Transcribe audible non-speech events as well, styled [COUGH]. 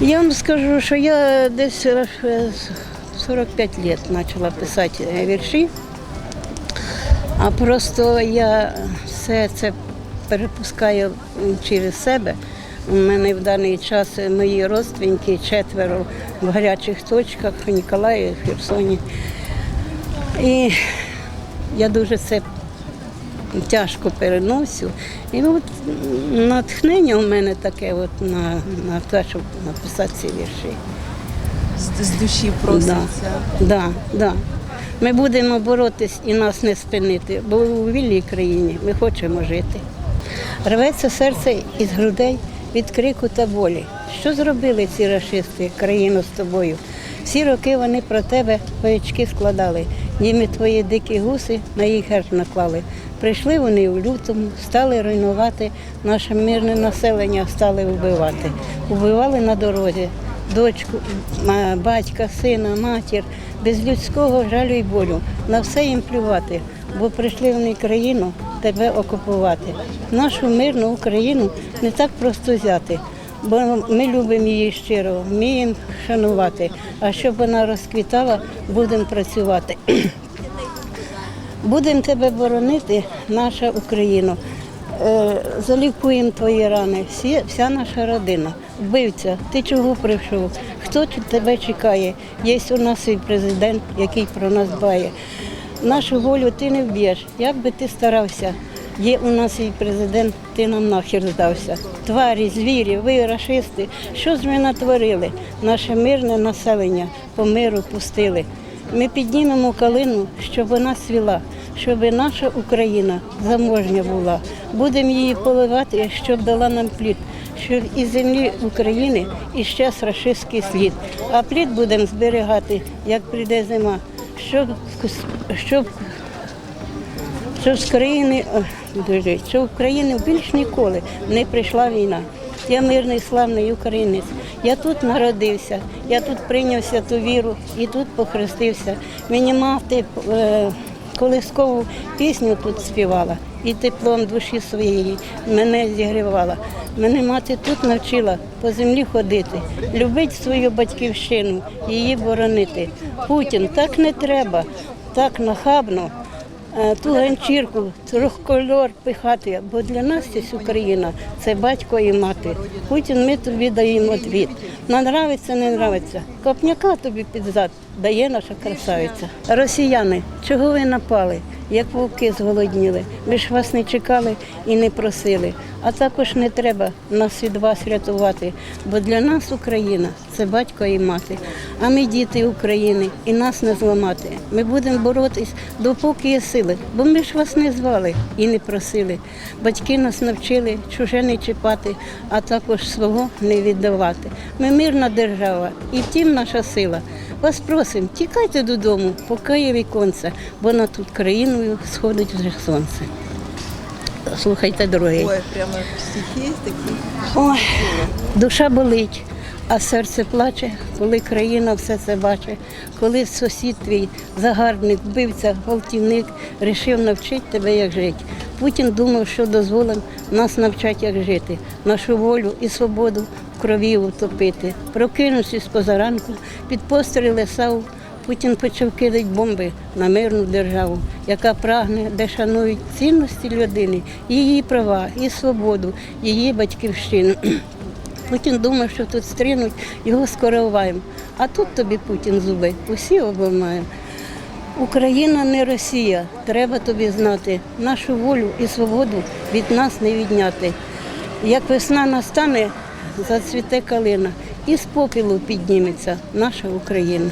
Я вам скажу, що я десь е, 45 років почала писати е, вірші, а просто я все це перепускаю через себе. У мене в даний час мої родственники четверо в гарячих точках в Ніколаї, в Херсоні. І я дуже це тяжко переносю. І от натхнення у мене таке от на, на те, щоб написати ці вірші. З, з душі проситься. Да, да. Ми будемо боротись і нас не спинити, бо у вільній країні ми хочемо жити. Рветься серце із грудей від крику та болі. Що зробили ці рашисти, країну з тобою? Всі роки вони про тебе воячки складали, німі твої дикі гуси на їх герб наклали. Прийшли вони у лютому, стали руйнувати, наше мирне населення стали вбивати. Убивали на дорозі, дочку, батька, сина, матір, без людського жалю і болю. На все їм плювати, бо прийшли вони країну тебе окупувати. Нашу мирну Україну не так просто взяти, бо ми любимо її щиро, вміємо шанувати. А щоб вона розквітала, будемо працювати. Будемо тебе боронити, наша Україна. Е, Залікуємо твої рани, всі, вся наша родина. Вбивця, ти чого прийшов? Хто тебе чекає? Є у нас і президент, який про нас дбає. Нашу волю ти не вб'єш, як би ти старався. Є у нас і президент, ти нам нахер здався. Тварі, звірі, ви рашисти, що ж ви натворили? Наше мирне населення по миру пустили. Ми піднімемо калину, щоб вона свіла, щоб наша Україна заможня була. Будемо її поливати, щоб дала нам плід, щоб із землі України іщез рашистський слід. А плід будемо зберігати, як прийде зима, щоб, щоб що з країни дуже, в країни більш ніколи не прийшла війна. Я мирний славний українець. Я тут народився, я тут прийняв святу віру і тут похрестився. Мені мати е, колискову пісню тут співала і теплом душі своєї мене зігрівала. Мене мати тут навчила по землі ходити, любити свою батьківщину, її боронити. Путін так не треба, так нахабно ту ганчірку, трьохкольор пихати, бо для нас це Україна, це батько і мати. Путін ми тобі даємо відвід. Нравиться, не нравиться. Копняка тобі під зад дає наша красавиця. Росіяни, чого ви напали? Як вовки зголодніли. Ми ж вас не чекали і не просили. А також не треба нас від вас рятувати, бо для нас Україна це батько і мати. А ми діти України і нас не зламати. Ми будемо боротись, допоки є сили, бо ми ж вас не звали і не просили. Батьки нас навчили чуже не чіпати, а також свого не віддавати. Ми мирна держава, і втім наша сила. Вас просимо, тікайте додому, поки є віконце, бо над тут країною сходить вже сонце. Слухайте, дорогі. Ой, прямо стихи такі. Ой, душа болить, а серце плаче, коли країна все це бачить, коли сусід твій, загарбник, вбивця, гвалтівник, рішив навчити тебе, як жити. Путін думав, що дозволив нас навчати, як жити, нашу волю і свободу в крові утопити. Прокинувшись позаранку, під постріли САУ, Путін почав кидати бомби на мирну державу, яка прагне, де шанують цінності людини, її права, і свободу, її батьківщину. [CLEARS THROAT] Путін думав, що тут стрінуть, його скороваємо. А тут тобі Путін зуби, усі обламаємо. Україна не Росія. Треба тобі знати. Нашу волю і свободу від нас не відняти. Як весна настане, зацвіте калина, і з попілу підніметься наша Україна.